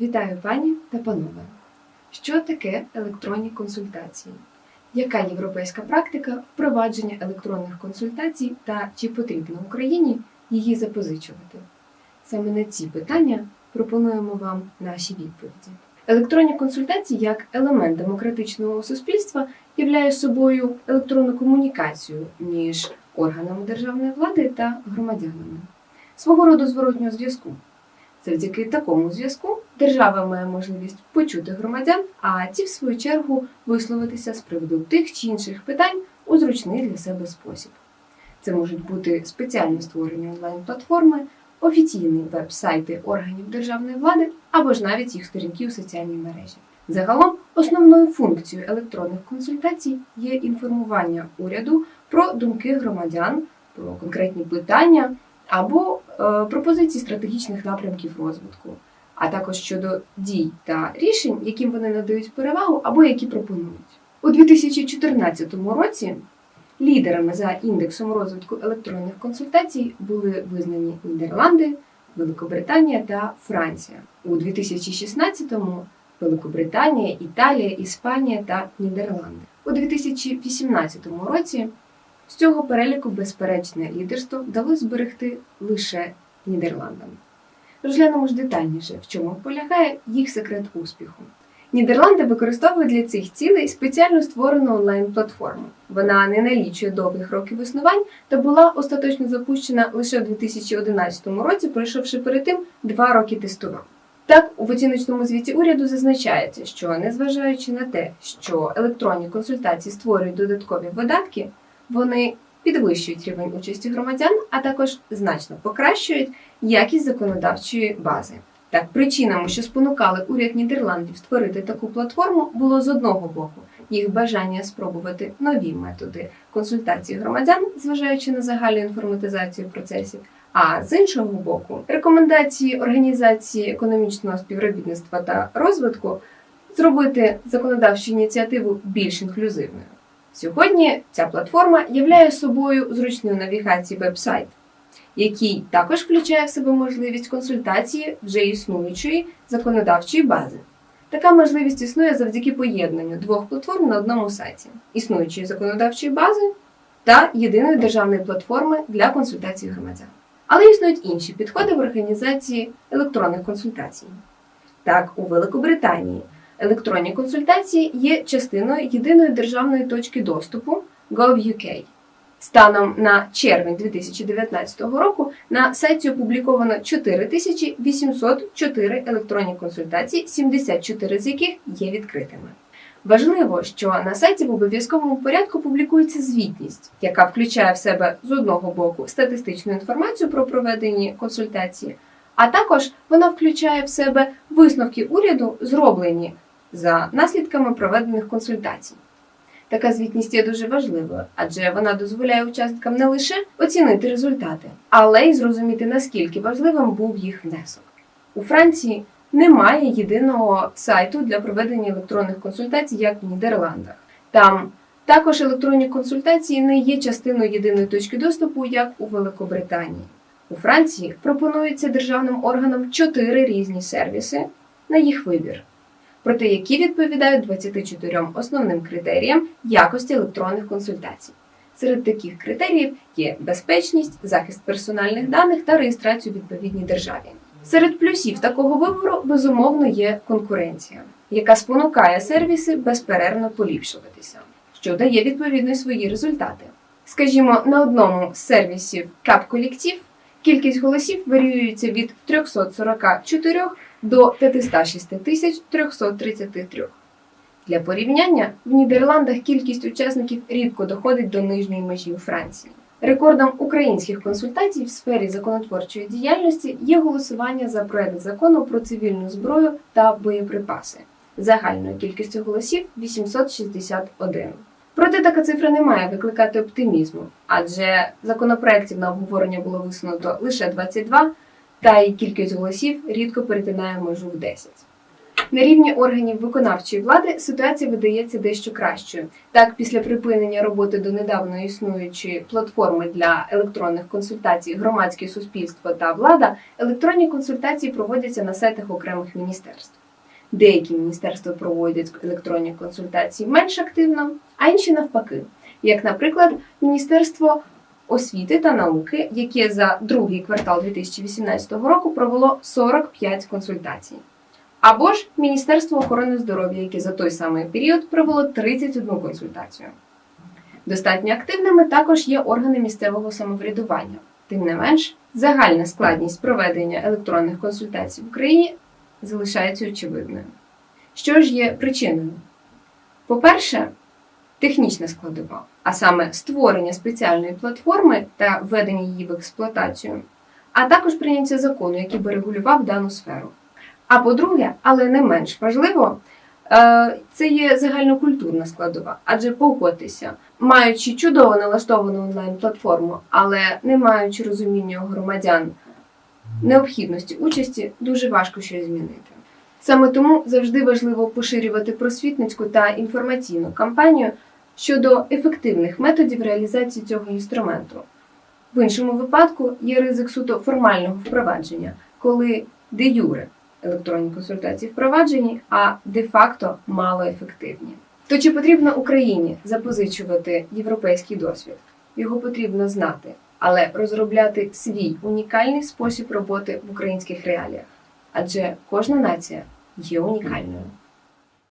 Вітаю пані та панове. Що таке електронні консультації? Яка європейська практика впровадження електронних консультацій та чи потрібно Україні її запозичувати? Саме на ці питання пропонуємо вам наші відповіді. Електронні консультації як елемент демократичного суспільства являє собою електронну комунікацію між органами державної влади та громадянами, свого роду зворотнього зв'язку. Завдяки такому зв'язку держава має можливість почути громадян, а ті, в свою чергу, висловитися з приводу тих чи інших питань у зручний для себе спосіб. Це можуть бути спеціально створені онлайн-платформи, офіційні веб-сайти органів державної влади або ж навіть їх сторінки у соціальній мережі. Загалом, основною функцією електронних консультацій є інформування уряду про думки громадян, про конкретні питання або е, пропозиції стратегічних напрямків розвитку, а також щодо дій та рішень, яким вони надають перевагу або які пропонують. У 2014 році лідерами за індексом розвитку електронних консультацій були визнані Нідерланди, Великобританія та Франція. У 2016-му Великобританія, Італія, Іспанія та Нідерланди. У 2018 році з цього переліку безперечне лідерство вдалося зберегти лише Нідерландам. Розглянемо ж детальніше, в чому полягає їх секрет успіху. Нідерланди використовують для цих цілей спеціально створену онлайн-платформу. Вона не налічує довгих років існувань та була остаточно запущена лише у 2011 році, пройшовши перед тим два роки тестувань. Так, у оціночному звіті уряду зазначається, що незважаючи на те, що електронні консультації створюють додаткові видатки, вони підвищують рівень участі громадян, а також значно покращують якість законодавчої бази. Так, причинами, що спонукали уряд Нідерландів створити таку платформу, було з одного боку їх бажання спробувати нові методи консультації громадян, зважаючи на загальну інформатизацію процесів. А з іншого боку, рекомендації Організації економічного співробітництва та розвитку зробити законодавчу ініціативу більш інклюзивною. Сьогодні ця платформа являє собою зручною навігації веб-сайт, який також включає в себе можливість консультації вже існуючої законодавчої бази. Така можливість існує завдяки поєднанню двох платформ на одному сайті існуючої законодавчої бази та єдиної державної платформи для консультацій громадян. Але існують інші підходи в організації електронних консультацій. Так, у Великобританії електронні консультації є частиною єдиної державної точки доступу Gov.uk. Станом на червень 2019 року на сайті опубліковано 4804 електронні консультації, 74 з яких є відкритими. Важливо, що на сайті в обов'язковому порядку публікується звітність, яка включає в себе з одного боку статистичну інформацію про проведені консультації, а також вона включає в себе висновки уряду, зроблені за наслідками проведених консультацій. Така звітність є дуже важливою, адже вона дозволяє учасникам не лише оцінити результати, але й зрозуміти, наскільки важливим був їх внесок. У Франції немає єдиного сайту для проведення електронних консультацій, як в Нідерландах. Там також електронні консультації не є частиною єдиної точки доступу, як у Великобританії. У Франції пропонується державним органам чотири різні сервіси на їх вибір проте які відповідають 24 основним критеріям якості електронних консультацій. Серед таких критеріїв є безпечність, захист персональних даних та реєстрацію відповідній державі. Серед плюсів такого вибору безумовно є конкуренція, яка спонукає сервіси безперервно поліпшуватися, що дає відповідно свої результати. Скажімо, на одному з сервісів Cap Collective кількість голосів варіюється від 344 до 506 тисяч 333. Для порівняння в Нідерландах кількість учасників рідко доходить до нижньої межі у Франції. Рекордом українських консультацій в сфері законотворчої діяльності є голосування за проект закону про цивільну зброю та боєприпаси загальною кількістю голосів 861. Проте така цифра не має викликати оптимізму, адже законопроєктів на обговорення було висунуто лише 22, та й кількість голосів рідко перетинає межу в 10. На рівні органів виконавчої влади ситуація видається дещо кращою. Так, після припинення роботи до недавно існуючої платформи для електронних консультацій громадське суспільство та влада, електронні консультації проводяться на сайтах окремих міністерств. Деякі міністерства проводять електронні консультації менш активно, а інші навпаки, як, наприклад, Міністерство освіти та науки, яке за другий квартал 2018 року провело 45 консультацій. Або ж Міністерство охорони здоров'я, яке за той самий період провело 31 консультацію. Достатньо активними також є органи місцевого самоврядування. Тим не менш, загальна складність проведення електронних консультацій в Україні залишається очевидною. Що ж є причиною? По-перше, технічна складова, а саме створення спеціальної платформи та введення її в експлуатацію, а також прийняття закону, який би регулював дану сферу. А по-друге, але не менш важливо, е, це є загальнокультурна складова, адже погодьтеся, маючи чудово налаштовану онлайн-платформу, але не маючи розуміння громадян необхідності участі, дуже важко щось змінити. Саме тому завжди важливо поширювати просвітницьку та інформаційну кампанію щодо ефективних методів реалізації цього інструменту. В іншому випадку є ризик суто формального впровадження, коли де юре електронні консультації впроваджені, а де-факто малоефективні. То чи потрібно Україні запозичувати європейський досвід? Його потрібно знати, але розробляти свій унікальний спосіб роботи в українських реаліях. Адже кожна нація є унікальною.